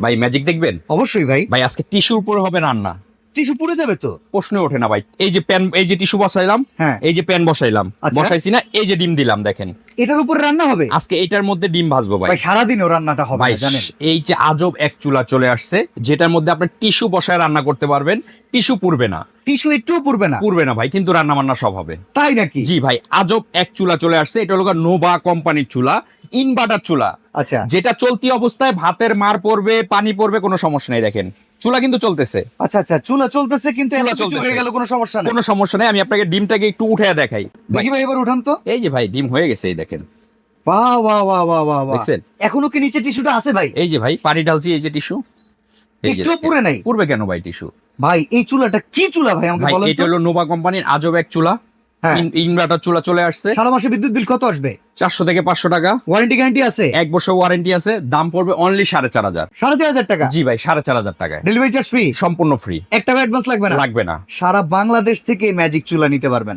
ভাই ম্যাজিক দেখবেন? অবশ্যই ভাই। ভাই আজকে টিস্যুর উপরে হবে রান্না। টিস্যু পুড়ে যাবে তো? প্রশ্ন ওঠে না ভাই। এই যে প্যান এই যে টিস্যু বসাইলাম হ্যাঁ। এই যে প্যান বসাইলাম আচ্ছা। বসাইছি না এই যে ডিম দিলাম দেখেন। এটার উপরে রান্না হবে? আজকে এটার মধ্যে ডিম ভাজবো ভাই। ভাই সারাদিনও রান্নাটা হবে ভাই জানেন। এই যে আজব এক চুলা চলে আসছে যেটার মধ্যে আপনি টিস্যু বসায় রান্না করতে পারবেন টিস্যু পুড়বে না। টিস্যু একটুও পুড়বে না? পুড়বে না ভাই কিন্তু রান্না বান্না সব হবে। তাই নাকি? জি ভাই আজব এক চুলা চলে আসছে এটা হলো নোভা কোম্পানির চুলা। ইনভার্টার চুলা। আচ্ছা। যেটা চলতি অবস্থায় ভাতের মার পড়বে পানি পড়বে কোনো সমস্যা নেই দেখেন। চুলা কিন্তু চলতেছে। আচ্ছা আচ্ছা চুলা চলতেছে কিন্তু চুলা চলতেছে। গেল কোনো সমস্যা নেই। কোনো সমস্যা নেই আমি আপনাকে ডিমটাকে একটু উঠে দেখাই। দেখি ভাই এবার উঠান তো। এই যে ভাই ডিম হয়ে গেছে এই দেখেন। বাহ বাহ বাহ বাহ বাহ বাহ? এখনও কি নিচে টিস্যুটা আছে ভাই? এই যে ভাই পানি ঢালছি এই যে টিস্যু। দেখেন। পুড়ে নাই? পুড়বে কেন ভাই টিস্যু? ভাই এই চুলাটা কি চুলা ভাই আমাকে বলেন এটা হলো নোভা কোম্পানির আজব এক চুলা। ইনভার্টার চুলা চলে আসছে। সারা মাসে বিদ্যুৎ বিল কত আসবে? চারশো থেকে পাঁচশো টাকা। ওয়ারেন্টি গ্যারান্টি আছে? এক বছর ওয়ারেন্টি আছে দাম পড়বে অনলি সাড়ে চার হাজার। সাড়ে চার হাজার টাকা? জি ভাই সাড়ে চার হাজার টাকা ডেলিভারি চার্জ ফ্রি সম্পূর্ণ ফ্রি এক টাকা অ্যাডভান্স লাগবে না? লাগবে না। সারা বাংলাদেশ থেকে ম্যাজিক চুলা নিতে পারবেন।